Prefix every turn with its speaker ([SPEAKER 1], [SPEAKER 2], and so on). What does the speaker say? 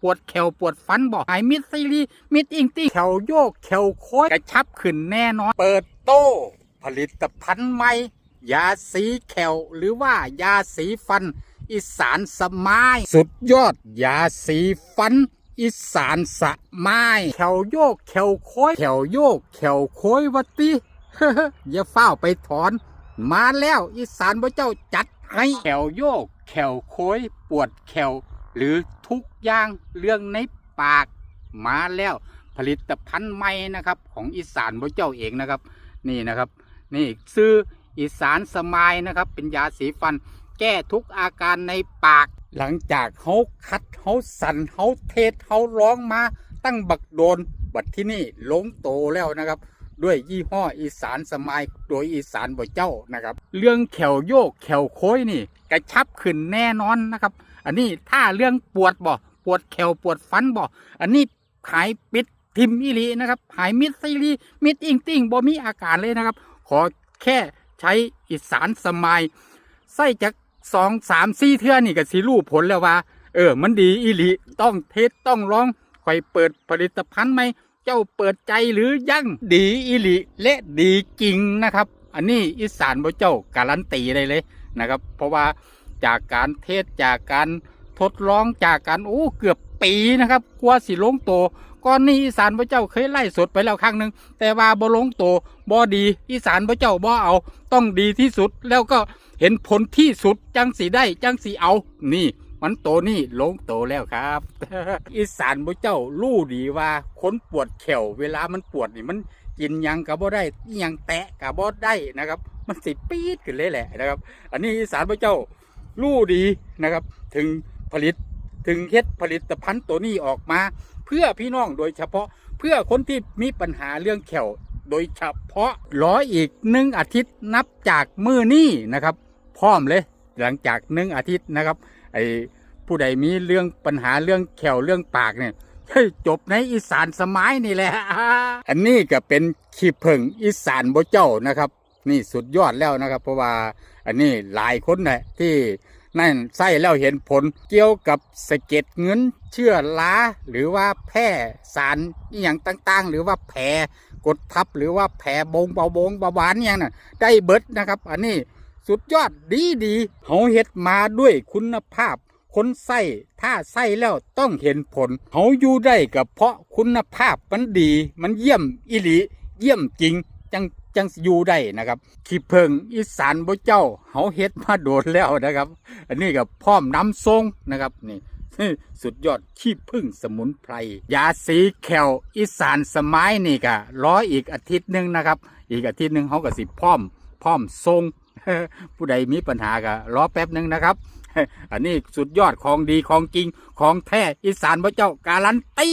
[SPEAKER 1] ปวดแขวปวดฟันบ่หายมิดซีรีมิดอิงตี้แขวโยกแขวโค้ยกระชับขึ้นแน่นอน เปิดโต้ผลิตภัณฑ์ใหม่ ยาสีแขวหรือว่ายาสีฟัน อีสานสมาย สุดยอด ยาสีฟัน อีสานสมายแขวโยกแขวโค้ยแขวโยกแขวโค้ยวัติอย่าเฝ้าไปถอน มาแล้วอีสานพระเจ้าจัดให้แขวโยกแขวโค้ยปวดแขว หรือทุกอย่างเรื่องในปากมาแล้วผลิตภัณฑ์ใหม่นะครับของอีสานพระเจ้าเองนะครับ นี่นะครับนี่ซื้ออีสานสมายนะครับ เป็นยาสีฟัน แก้ทุกอาการในปาก หลังจากเขาคัดเขาสั่นเขาเทศเขาร้องมาตั้งบักโดน บัดที่นี่ลงโตแล้วนะครับ ด้วยยี่ห้ออีสานสมายโดยอีสานบ่เจ้านะครับ เรื่องแขวโยกแขวโค้ยนี่ กระชับขึ้นแน่นอนนะครับ อันนี้ถ้าเรื่องปวดบ่ปวดแขวปวดฟันบ่อันนี้หายปิดทิมอีลีนะครับหายมิดซีรีมิดอิงติ่งบ่มีอาการเลยนะครับ ขอแค่ใช้อีสานสมายใส่จากสองสามสี่เทื่อนี่ก็สิรู้ผลแล้วว่า เออ มันดีอีลีต้องเทสต้องลองคอยเปิดผลิตภัณฑ์ใหมเจ้าเปิดใจหรือยังดีอีลีและดีจริงนะครับ อันนี้อีสานบ่เจ้าการันตีได้เลยนะครับ เพราะว่า จากการเทศจากการทดลองจากการโอ้เกือบปีนะครับกว่าสิลงโตก่อนนี้อีสานพระเจ้าเคยไล่สดไปแล้วครั้งหนึ่งแต่ว่าบ่ลงโตบ่ดี อีสานพระเจ้าบ่เอาต้องดีที่สุดแล้วก็เห็นผลที่สุดจังสีได้จังสีเอา นี่ มันโตนี่ลงโตแล้วครับ อีสานพระเจ้ารู้ดีว่าคนปวดแขวเวลามันปวดนี่มันกินยังกับบ่ได้ยังแตะกับบ่ได้นะครับ มันสิปี๊ดขึ้นเลยแหละนะครับ อันนี้อีสานพระเจ้า รู้ดีนะครับ ถึงผลิตถึงเฮ็ดผลิตภัณฑ์ตัวนี้ออกมา เพื่อพี่น้องโดยเฉพาะเพื่อคนที่มีปัญหาเรื่องแขวโดยเฉพาะรออีกหนึ่งอาทิตย์นับจากมือนี้นะครับ พร้อมเลย หลังจากหนึ่งอาทิตย์นะครับไอผู้ใดมีเรื่องปัญหาเรื่องแขวเรื่องปากเนี่ยเฮ้จบในอีสานสมัยนี่แหละ อันนี้ก็เป็นขี้ผึ่งอีสานบ่เจ้านะครับ นี่สุดยอดแล้วนะครับ เพราะว่าอันนี้หลายคนนะที่นั่นใส่แล้วเห็นผลเกี่ยวกับสะเก็ดเงินเชื่อล้า หรือว่าแพร่สารอย่างต่างๆ หรือว่าแผลกดทับหรือว่าแผลบงเบาบงเบาหวานอย่างน่ะได้เบิดนะครับ อันนี้สุดยอดดีดีเขาเฮ็ดมาด้วยคุณภาพคนใส่ถ้าใส่แล้วต้องเห็นผลเขาอยู่ได้กับเพราะคุณภาพมันดี มันเยี่ยมอิหลีเยี่ยมจริงจัง จังอยู่ได้นะครับขี้เพิงอีสานบ่เจ้าเขาเฮ็ดมาโดนแล้วนะครับ อันนี้กับพร้อมน้ำทรงนะครับนี่สุดยอดขี้พึ่งสมุนไพรยาสีแขวอีสานสมัยนี่ก็รออีกอาทิตย์หนึ่งนะครับ อีกอาทิตย์หนึ่งเขาก็สิพร้อมพร้อมทรงผู้ใดมีปัญหาก็รอแป๊บหนึ่งนะครับ อันนี้สุดยอดของดีของจริงของแท้อีสานพระเจ้าการันตี